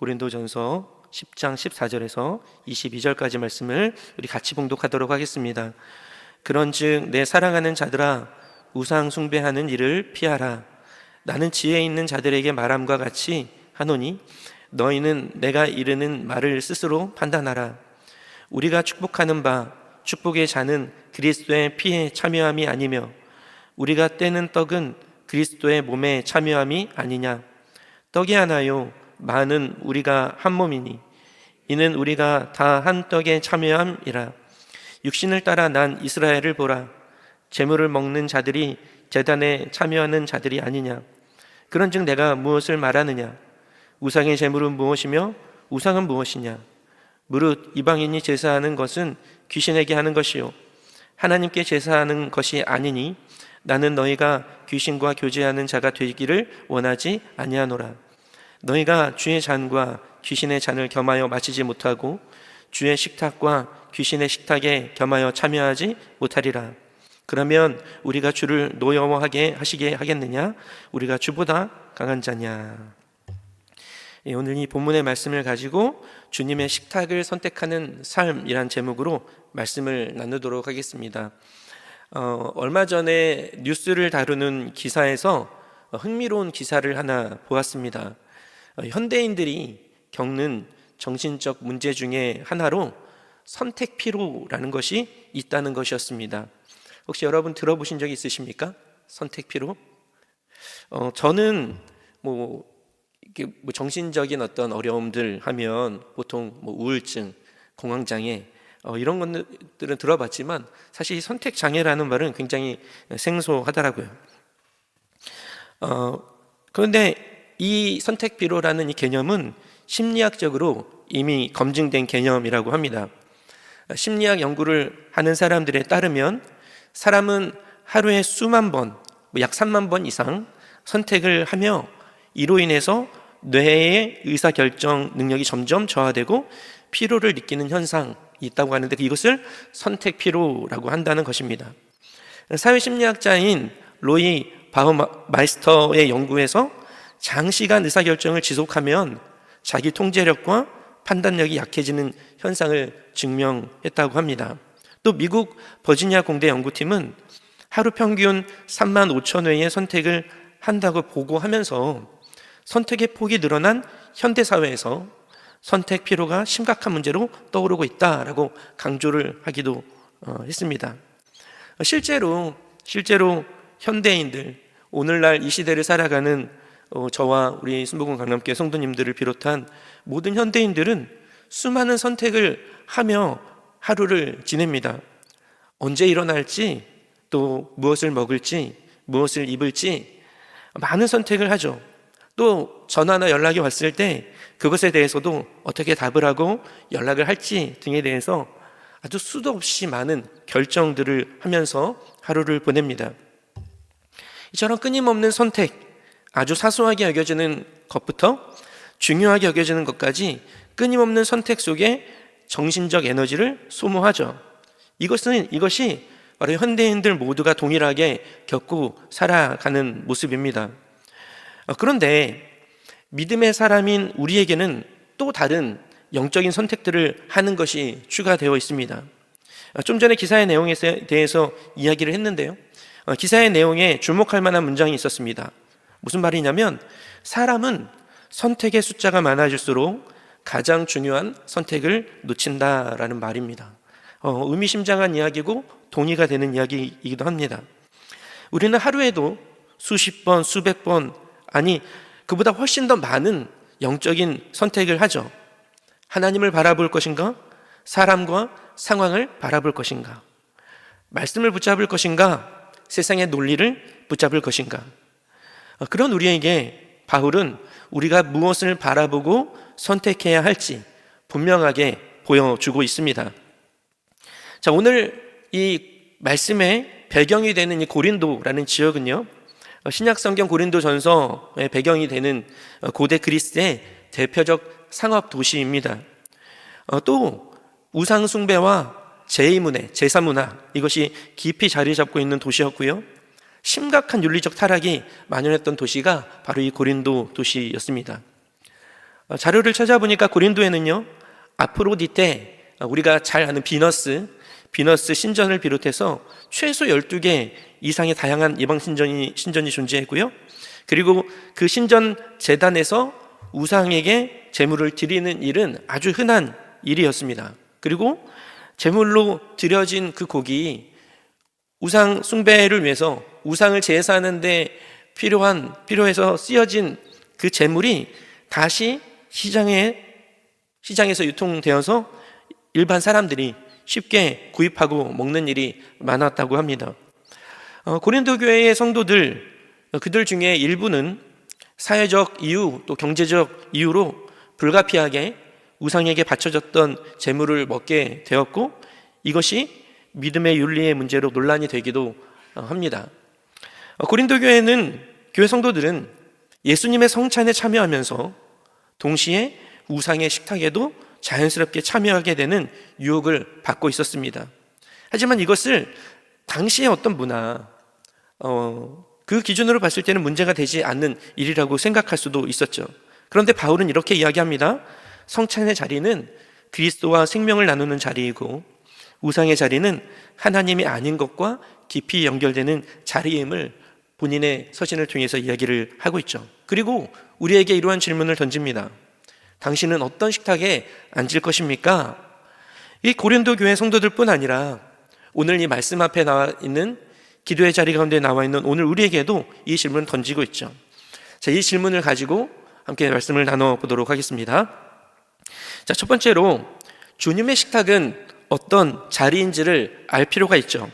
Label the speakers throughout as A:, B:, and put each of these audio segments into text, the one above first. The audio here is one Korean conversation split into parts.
A: 고린도전서 10장 14절에서 22절까지 말씀을 우리 같이 봉독하도록 하겠습니다. 그런즉 내 사랑하는 자들아 우상 숭배하는 일을 피하라. 나는 지혜 있는 자들에게 말함과 같이 하노니 너희는 내가 이르는 말을 스스로 판단하라. 우리가 축복하는 바 축복의 자는 그리스도의 피에 참여함이 아니며 우리가 떼는 떡은 그리스도의 몸에 참여함이 아니냐. 떡이 하나요 많은 우리가 한 몸이니 이는 우리가 다 한 떡에 참여함이라. 육신을 따라 난 이스라엘을 보라. 재물을 먹는 자들이 재단에 참여하는 자들이 아니냐. 그런즉 내가 무엇을 말하느냐? 우상의 재물은 무엇이며 우상은 무엇이냐? 무릇 이방인이 제사하는 것은 귀신에게 하는 것이요 하나님께 제사하는 것이 아니니 나는 너희가 귀신과 교제하는 자가 되기를 원하지 아니하노라. 너희가 주의 잔과 귀신의 잔을 겸하여 마시지 못하고 주의 식탁과 귀신의 식탁에 겸하여 참여하지 못하리라. 그러면 우리가 주를 노여워하게 하시게 하겠느냐? 우리가 주보다 강한 자냐? 예, 오늘 이 본문의 말씀을 가지고 주님의 식탁을 선택하는 삶이란 제목으로 말씀을 나누도록 하겠습니다. 어, 얼마 전에 뉴스를 다루는 기사에서 흥미로운 기사를 하나 보았습니다. 어, 현대인들이 겪는 정신적 문제 중에 하나로 선택 피로라는 것이 있다는 것이었습니다. 혹시 여러분 들어보신 적 있으십니까? 선택 피로? 어, 저는 뭐, 뭐 정신적인 어떤 어려움들 하면 보통 뭐 우울증, 공황장애 어, 이런 것들은 들어봤지만 사실 이 선택 장애라는 말은 굉장히 생소하더라고요. 어, 그런데 이 선택 피로라는 이 개념은 심리학적으로 이미 검증된 개념이라고 합니다. 심리학 연구를 하는 사람들에 따르면 사람은 하루에 수만 번, 뭐약 3만 번 이상 선택을 하며 이로 인해서 뇌의 의사 결정 능력이 점점 저하되고 피로를 느끼는 현상이 있다고 하는데 이것을 선택 피로라고 한다는 것입니다. 사회심리학자인 로이 바흐마이스터의 연구에서 장시간 의사 결정을 지속하면 자기 통제력과 판단력이 약해지는 현상을 증명했다고 합니다. 또 미국 버지니아 공대 연구팀은 하루 평균 3만 5천 회의 선택을 한다고 보고하면서 선택의 폭이 늘어난 현대 사회에서 선택 피로가 심각한 문제로 떠오르고 있다라고 강조를 하기도 어, 했습니다. 실제로 실제로 현대인들 오늘날 이 시대를 살아가는 어, 저와 우리 순복음 강남교회 성도님들을 비롯한 모든 현대인들은 수많은 선택을 하며 하루를 지냅니다. 언제 일어날지 또 무엇을 먹을지 무엇을 입을지 많은 선택을 하죠. 또 전화나 연락이 왔을 때 그것에 대해서도 어떻게 답을 하고 연락을 할지 등에 대해서 아주 수도 없이 많은 결정들을 하면서 하루를 보냅니다. 이처럼 끊임없는 선택, 아주 사소하게 여겨지는 것부터 중요하게 여겨지는 것까지 끊임없는 선택 속에 정신적 에너지를 소모하죠. 이것은 이것이 바로 현대인들 모두가 동일하게 겪고 살아가는 모습입니다. 어, 그런데 믿음의 사람인 우리에게는 또 다른 영적인 선택들을 하는 것이 추가되어 있습니다. 어, 좀 전에 기사의 내용에 대해서 이야기를 했는데요. 어, 기사의 내용에 주목할 만한 문장이 있었습니다. 무슨 말이냐면 사람은 선택의 숫자가 많아질수록 가장 중요한 선택을 놓친다라는 말입니다. 어, 의미심장한 이야기고 동의가 되는 이야기이기도 합니다. 우리는 하루에도 수십 번, 수백 번, 아니, 그보다 훨씬 더 많은 영적인 선택을 하죠. 하나님을 바라볼 것인가? 사람과 상황을 바라볼 것인가? 말씀을 붙잡을 것인가? 세상의 논리를 붙잡을 것인가? 어, 그런 우리에게 바울은 우리가 무엇을 바라보고 선택해야 할지 분명하게 보여주고 있습니다. 자, 오늘 이 말씀의 배경이 되는 이 고린도라는 지역은요, 어, 신약 성경 고린도 전서의 배경이 되는 어, 고대 그리스의 대표적 상업 도시입니다. 어, 또 우상 숭배와 제이문화, 제사 문화 이것이 깊이 자리 잡고 있는 도시였고요. 심각한 윤리적 타락이 만연했던 도시가 바로 이 고린도 도시였습니다. 어, 자료를 찾아보니까 고린도에는요, 아프로디테, 어, 우리가 잘 아는 비너스, 비너스 신전을 비롯해서 최소 12개 이상의 다양한 예방 신전이, 신전이 존재했고요. 그리고 그 신전 재단에서 우상에게 제물을 드리는 일은 아주 흔한 일이었습니다. 그리고 제물로 드려진 그 곡이 우상 숭배를 위해서 우상을 제사하는데 필요한 필요해서 쓰여진 그 제물이 다시 시장에 시장에서 유통되어서 일반 사람들이 쉽게 구입하고 먹는 일이 많았다고 합니다. 어, 고린도 교회의 성도들 어, 그들 중에 일부는 사회적 이유 또 경제적 이유로 불가피하게 우상에게 바쳐졌던 재물을 먹게 되었고 이것이 믿음의 윤리의 문제로 논란이 되기도 어, 합니다. 어, 고린도 교회는 교회 성도들은 예수님의 성찬에 참여하면서 동시에 우상의 식탁에도 자연스럽게 참여하게 되는 유혹을 받고 있었습니다. 하지만 이것을 당시의 어떤 문화, 어, 그 기준으로 봤을 때는 문제가 되지 않는 일이라고 생각할 수도 있었죠. 그런데 바울은 이렇게 이야기합니다. 성찬의 자리는 그리스도와 생명을 나누는 자리이고 우상의 자리는 하나님이 아닌 것과 깊이 연결되는 자리임을 본인의 서신을 통해서 이야기를 하고 있죠. 그리고 우리에게 이러한 질문을 던집니다. 당신은 어떤 식탁에 앉을 것입니까? 이 고린도 교회 성도들뿐 아니라 오늘 이 말씀 앞에 나와 있는 기도의 자리 가운데 나와 있는 오늘 우리에게도 이 질문을 던지고 있죠. 자, 이 질문을 가지고 함께 말씀을 나눠 보도록 하겠습니다. 자, 첫 번째로 주님의 식탁은 어떤 자리인지를 알 필요가 있죠.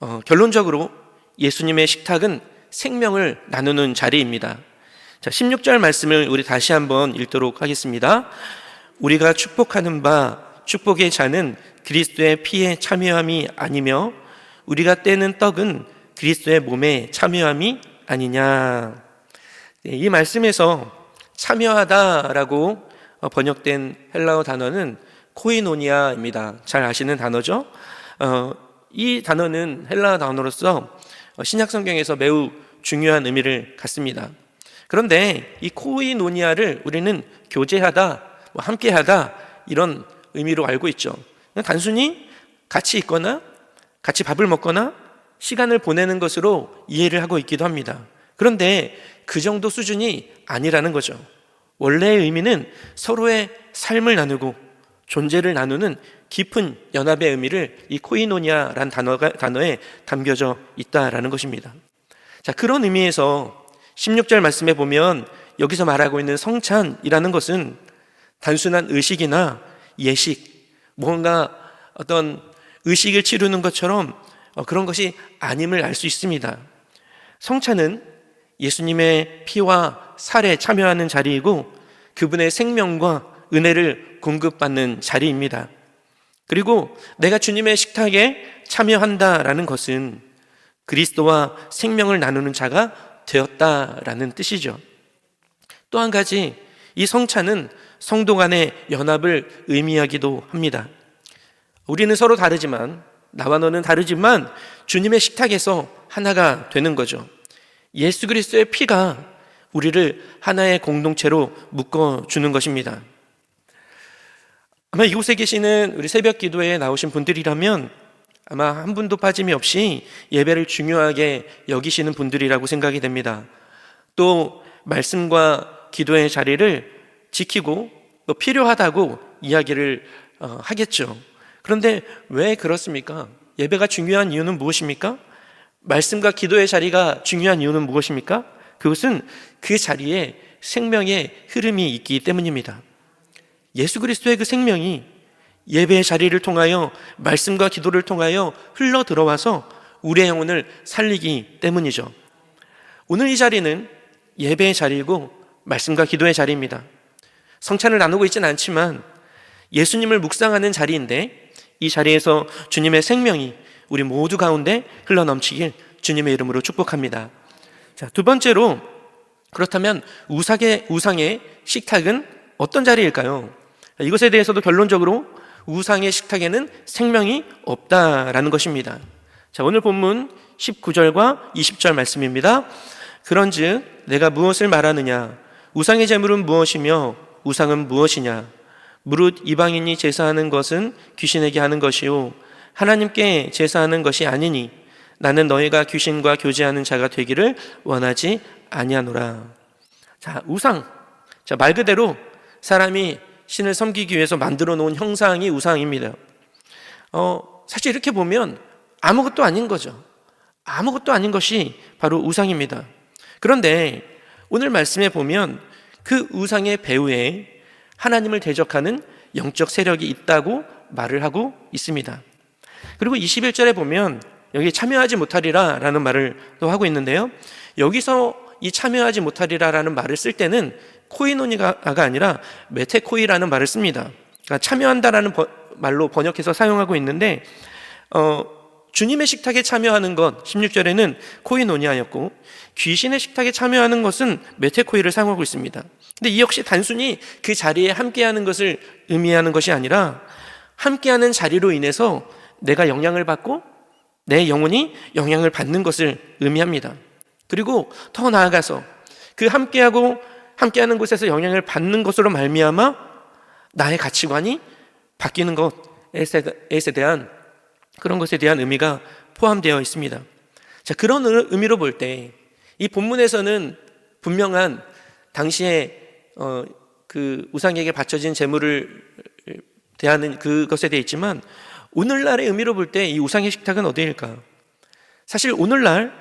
A: 어, 결론적으로 예수님의 식탁은 생명을 나누는 자리입니다. 자, 16절 말씀을 우리 다시 한번 읽도록 하겠습니다. 우리가 축복하는 바 축복의 자는 그리스도의 피에 참여함이 아니며 우리가 떼는 떡은 그리스도의 몸에 참여함이 아니냐. 네, 이 말씀에서 참여하다라고 번역된 헬라어 단어는 코이노니아입니다. 잘 아시는 단어죠? 어, 이 단어는 헬라어 단어로서 신약 성경에서 매우 중요한 의미를 갖습니다. 그런데 이 코이노니아를 우리는 교제하다, 뭐 함께하다 이런 의미로 알고 있죠. 단순히 같이 있거나 같이 밥을 먹거나 시간을 보내는 것으로 이해를 하고 있기도 합니다. 그런데 그 정도 수준이 아니라는 거죠. 원래의 의미는 서로의 삶을 나누고 존재를 나누는 깊은 연합의 의미를 이 코이노니아란 단어가, 단어에 담겨져 있다라는 것입니다. 자, 그런 의미에서 16절 말씀에 보면 여기서 말하고 있는 성찬이라는 것은 단순한 의식이나 예식, 뭔가 어떤 의식을 치르는 것처럼 어, 그런 것이 아님을 알 수 있습니다. 성찬은 예수님의 피와 살에 참여하는 자리이고 그분의 생명과 은혜를 공급받는 자리입니다. 그리고 내가 주님의 식탁에 참여한다라는 것은 그리스도와 생명을 나누는 자가 되었다라는 뜻이죠. 또 한 가지, 이 성찬은 성도 간의 연합을 의미하기도 합니다. 우리는 서로 다르지만, 나와 너는 다르지만, 주님의 식탁에서 하나가 되는 거죠. 예수 그리스도의 피가 우리를 하나의 공동체로 묶어 주는 것입니다. 아마 이곳에 계시는 우리 새벽 기도에 나오신 분들이라면 아마 한 분도 빠짐이 없이 예배를 중요하게 여기시는 분들이라고 생각이 됩니다. 또 말씀과 기도의 자리를 지키고 또 필요하다고 이야기를 어, 하겠죠. 그런데 왜 그렇습니까? 예배가 중요한 이유는 무엇입니까? 말씀과 기도의 자리가 중요한 이유는 무엇입니까? 그것은 그 자리에 생명의 흐름이 있기 때문입니다. 예수 그리스도의 그 생명이 예배의 자리를 통하여 말씀과 기도를 통하여 흘러 들어와서 우리의 영혼을 살리기 때문이죠. 오늘 이 자리는 예배의 자리이고 말씀과 기도의 자리입니다. 성찬을 나누고 있지는 않지만 예수님을 묵상하는 자리인데 이 자리에서 주님의 생명이 우리 모두 가운데 흘러 넘치길 주님의 이름으로 축복합니다. 자, 두 번째로 그렇다면 우상의, 우상의 식탁은 어떤 자리일까요? 이것에 대해서도 결론적으로 우상의 식탁에는 생명이 없다라는 것입니다. 자, 오늘 본문 19절과 20절 말씀입니다. 그런즉 내가 무엇을 말하느냐? 우상의 재물은 무엇이며 우상은 무엇이냐? 무릇 이방인이 제사하는 것은 귀신에게 하는 것이요 하나님께 제사하는 것이 아니니 나는 너희가 귀신과 교제하는 자가 되기를 원하지 아니하노라. 자, 우상. 자, 말 그대로 사람이 신을 섬기기 위해서 만들어 놓은 형상이 우상입니다. 어, 사실 이렇게 보면 아무것도 아닌 거죠. 아무것도 아닌 것이 바로 우상입니다. 그런데 오늘 말씀에 보면 그 우상의 배후에 하나님을 대적하는 영적 세력이 있다고 말을 하고 있습니다. 그리고 21절에 보면 여기 참여하지 못하리라 라는 말을 또 하고 있는데요. 여기서 이 참여하지 못하리라 라는 말을 쓸 때는 코이노니가 아니라 메테코이라는 말을 씁니다. 그러니까 참여한다라는 말로 번역해서 사용하고 있는데, 어, 주님의 식탁에 참여하는 것, 16절에는 코이노니아였고, 귀신의 식탁에 참여하는 것은 메테코이를 사용하고 있습니다. 근데 이 역시 단순히 그 자리에 함께하는 것을 의미하는 것이 아니라, 함께하는 자리로 인해서 내가 영향을 받고 내 영혼이 영향을 받는 것을 의미합니다. 그리고 더 나아가서 그 함께하고 함께하는 곳에서 영향을 받는 것으로 말미암아 나의 가치관이 바뀌는 것에 대한 그런 것에 대한 의미가 포함되어 있습니다. 자, 그런 의미로 볼 때 이 본문에서는 분명한 당시에 어, 그 우상에게 바쳐진 재물을 대하는 그것에 대해 있지만 오늘날의 의미로 볼 때 이 우상의 식탁은 어디일까? 사실 오늘날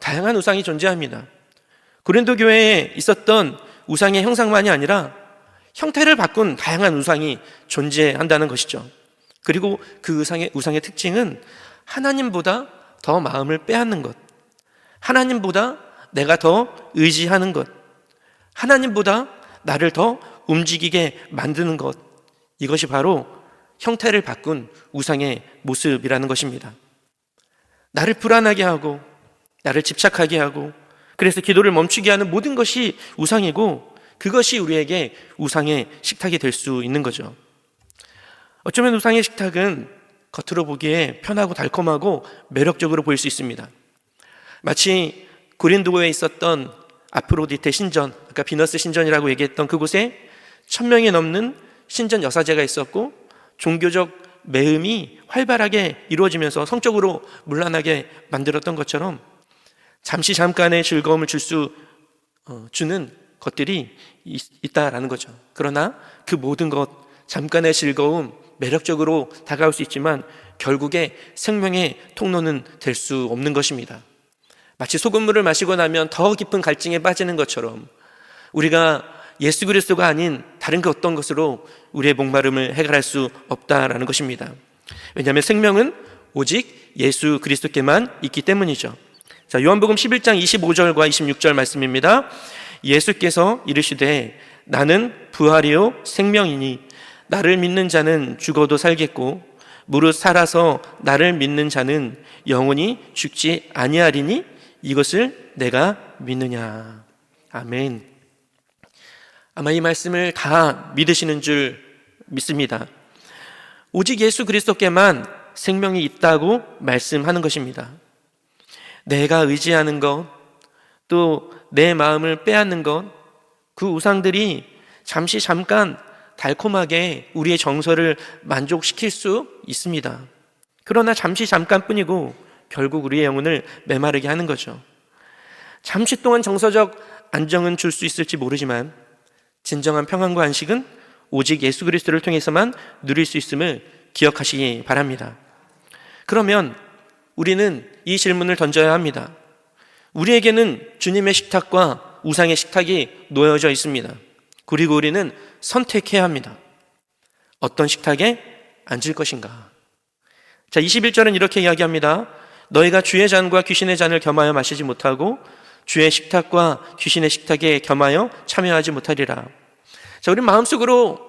A: 다양한 우상이 존재합니다. 고린도 교회에 있었던 우상의 형상만이 아니라 형태를 바꾼 다양한 우상이 존재한다는 것이죠. 그리고 그 우상의, 우상의 특징은 하나님보다 더 마음을 빼앗는 것. 하나님보다 내가 더 의지하는 것. 하나님보다 나를 더 움직이게 만드는 것. 이것이 바로 형태를 바꾼 우상의 모습이라는 것입니다. 나를 불안하게 하고, 나를 집착하게 하고, 그래서 기도를 멈추게 하는 모든 것이 우상이고, 그것이 우리에게 우상의 식탁이 될 수 있는 거죠. 어쩌면 우상의 식탁은 겉으로 보기에 편하고 달콤하고 매력적으로 보일 수 있습니다. 마치 고린도에 있었던 아프로디테 신전, 아까 비너스 신전이라고 얘기했던 그곳에 천 명이 넘는 신전 여사제가 있었고 종교적 매음이 활발하게 이루어지면서 성적으로 문란하게 만들었던 것처럼 잠시 잠깐의 즐거움을 줄수 어, 주는 것들이 있다라는 거죠. 그러나 그 모든 것 잠깐의 즐거움 매력적으로 다가올 수 있지만 결국에 생명의 통로는 될 수 없는 것입니다. 마치 소금물을 마시고 나면 더 깊은 갈증에 빠지는 것처럼 우리가 예수 그리스도가 아닌 다른 그 어떤 것으로 우리의 목마름을 해결할 수 없다라는 것입니다. 왜냐하면 생명은 오직 예수 그리스도께만 있기 때문이죠. 자, 요한복음 11장 25절과 26절 말씀입니다. 예수께서 이르시되 나는 부활이요 생명이니 나를 믿는 자는 죽어도 살겠고 무릇 살아서 나를 믿는 자는 영원히 죽지 아니하리니 이것을 내가 믿느냐. 아멘. 아마 이 말씀을 다 믿으시는 줄 믿습니다. 오직 예수 그리스도께만 생명이 있다고 말씀하는 것입니다. 내가 의지하는 것, 또 내 마음을 빼앗는 것, 그 우상들이 잠시 잠깐 달콤하게 우리의 정서를 만족시킬 수 있습니다. 그러나 잠시 잠깐뿐이고 결국 우리의 영혼을 메마르게 하는 거죠. 잠시 동안 정서적 안정은 줄 수 있을지 모르지만 진정한 평안과 안식은 오직 예수 그리스도를 통해서만 누릴 수 있음을 기억하시기 바랍니다. 그러면 우리는 이 질문을 던져야 합니다. 우리에게는 주님의 식탁과 우상의 식탁이 놓여져 있습니다. 그리고 우리는 선택해야 합니다. 어떤 식탁에 앉을 것인가? 자, 21절은 이렇게 이야기합니다. 너희가 주의 잔과 귀신의 잔을 겸하여 마시지 못하고 주의 식탁과 귀신의 식탁에 겸하여 참여하지 못하리라. 자, 우리 마음속으로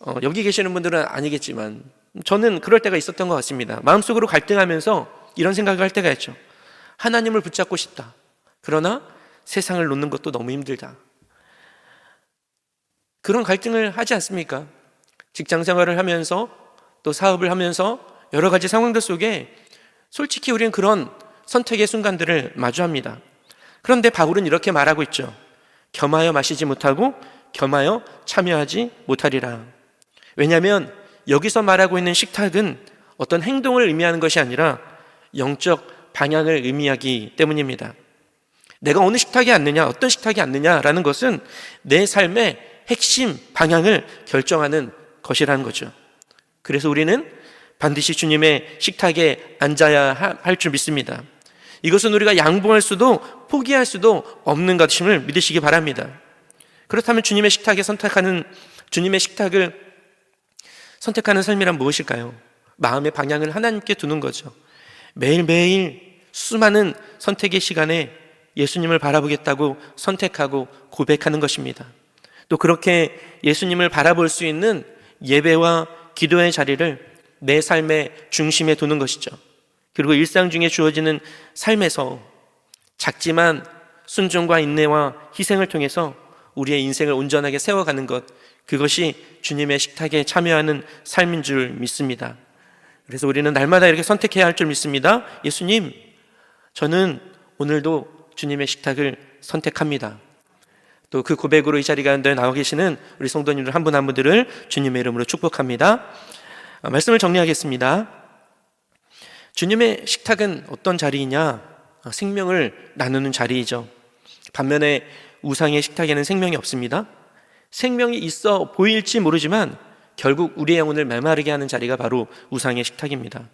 A: 어, 여기 계시는 분들은 아니겠지만 저는 그럴 때가 있었던 것 같습니다. 마음속으로 갈등하면서 이런 생각을 할 때가 있죠. 하나님을 붙잡고 싶다. 그러나 세상을 놓는 것도 너무 힘들다. 그런 갈등을 하지 않습니까? 직장 생활을 하면서 또 사업을 하면서 여러 가지 상황들 속에 솔직히 우리는 그런 선택의 순간들을 마주합니다. 그런데 바울은 이렇게 말하고 있죠. 겸하여 마시지 못하고 겸하여 참여하지 못하리라. 왜냐하면 여기서 말하고 있는 식탁은 어떤 행동을 의미하는 것이 아니라 영적 방향을 의미하기 때문입니다. 내가 어느 식탁에 앉느냐, 어떤 식탁에 앉느냐라는 것은 내 삶의 핵심 방향을 결정하는 것이라는 거죠. 그래서 우리는 반드시 주님의 식탁에 앉아야 할 줄 믿습니다. 이것은 우리가 양보할 수도 포기할 수도 없는 것임을 믿으시기 바랍니다. 그렇다면 주님의 식탁에 선택하는 주님의 식탁을 선택하는 삶이란 무엇일까요? 마음의 방향을 하나님께 두는 거죠. 매일매일 수많은 선택의 시간에 예수님을 바라보겠다고 선택하고 고백하는 것입니다. 또 그렇게 예수님을 바라볼 수 있는 예배와 기도의 자리를 내 삶의 중심에 두는 것이죠. 그리고 일상 중에 주어지는 삶에서 작지만 순종과 인내와 희생을 통해서 우리의 인생을 온전하게 세워가는 것, 그것이 주님의 식탁에 참여하는 삶인 줄 믿습니다. 그래서 우리는 날마다 이렇게 선택해야 할 줄 믿습니다. 예수님, 저는 오늘도 주님의 식탁을 선택합니다. 또 그 고백으로 이 자리 가운데 나와 계시는 우리 성도님들 한 분 한 분들을 주님의 이름으로 축복합니다. 아, 말씀을 정리하겠습니다. 주님의 식탁은 어떤 자리이냐? 아, 생명을 나누는 자리이죠. 반면에 우상의 식탁에는 생명이 없습니다. 생명이 있어 보일지 모르지만 결국 우리의 영혼을 메마르게 하는 자리가 바로 우상의 식탁입니다.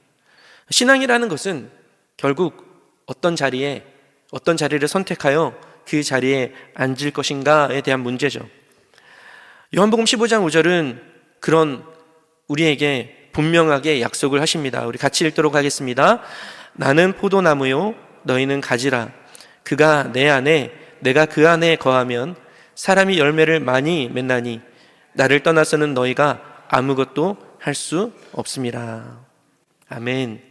A: 신앙이라는 것은 결국 어떤 자리에 어떤 자리를 선택하여 그 자리에 앉을 것인가에 대한 문제죠. 요한복음 15장 5절은 그런 우리에게 분명하게 약속을 하십니다. 우리 같이 읽도록 하겠습니다. 나는 포도나무요 너희는 가지라 그가 내 안에 내가 그 안에 거하면 사람이 열매를 많이 맺나니 나를 떠나서는 너희가 아무것도 할 수 없습니다. 아멘.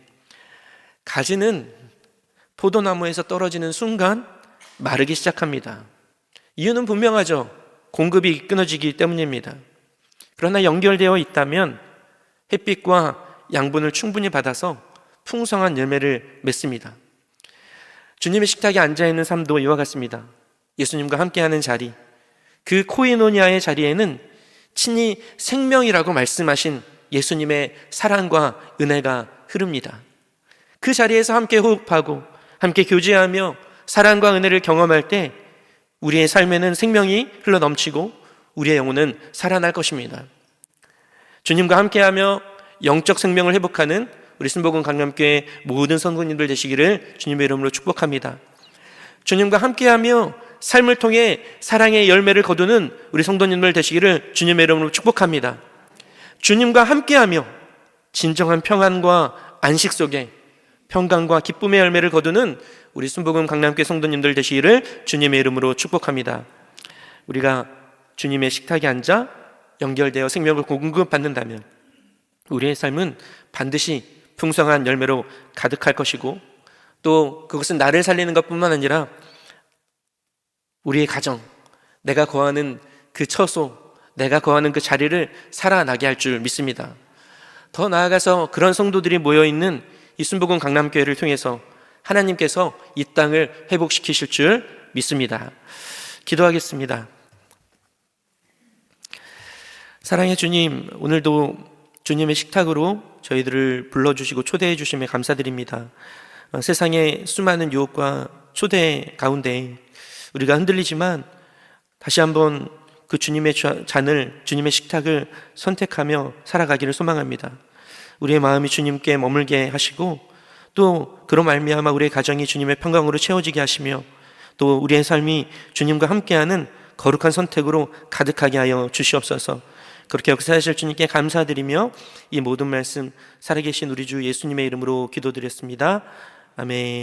A: 가지는 포도나무에서 떨어지는 순간 마르기 시작합니다. 이유는 분명하죠. 공급이 끊어지기 때문입니다. 그러나 연결되어 있다면 햇빛과 양분을 충분히 받아서 풍성한 열매를 맺습니다. 주님의 식탁에 앉아 있는 삶도 이와 같습니다. 예수님과 함께하는 자리, 그 코이노니아의 자리에는 친히 생명이라고 말씀하신 예수님의 사랑과 은혜가 흐릅니다. 그 자리에서 함께 호흡하고 함께 교제하며 사랑과 은혜를 경험할 때 우리의 삶에는 생명이 흘러 넘치고 우리의 영혼은 살아날 것입니다. 주님과 함께하며 영적 생명을 회복하는 우리 순복음 강남교회 모든 성도님들 되시기를 주님의 이름으로 축복합니다. 주님과 함께하며 삶을 통해 사랑의 열매를 거두는 우리 성도님들 되시기를 주님의 이름으로 축복합니다. 주님과 함께하며 진정한 평안과 안식 속에 평강과 기쁨의 열매를 거두는 우리 순복음 강남교회 성도님들 되시기를 주님의 이름으로 축복합니다. 우리가 주님의 식탁에 앉아 연결되어 생명을 공급받는다면 우리의 삶은 반드시 풍성한 열매로 가득할 것이고 또 그것은 나를 살리는 것뿐만 아니라 우리의 가정, 내가 거하는 그 처소, 내가 거하는 그 자리를 살아나게 할 줄 믿습니다. 더 나아가서 그런 성도들이 모여 있는 이 순복음 강남교회를 통해서 하나님께서 이 땅을 회복시키실 줄 믿습니다. 기도하겠습니다. 사랑의 주님, 오늘도 주님의 식탁으로 저희들을 불러주시고 초대해 주심에 감사드립니다. 어, 세상의 수많은 유혹과 초대 가운데 우리가 흔들리지만 다시 한번 그 주님의 잔을, 주님의 식탁을 선택하며 살아가기를 소망합니다. 우리의 마음이 주님께 머물게 하시고 또 그런 말미암아 우리의 가정이 주님의 평강으로 채워지게 하시며 또 우리의 삶이 주님과 함께하는 거룩한 선택으로 가득하게 하여 주시옵소서. 그렇게 역사하실 주님께 감사드리며 이 모든 말씀 살아계신 우리 주 예수님의 이름으로 기도드렸습니다. 아멘.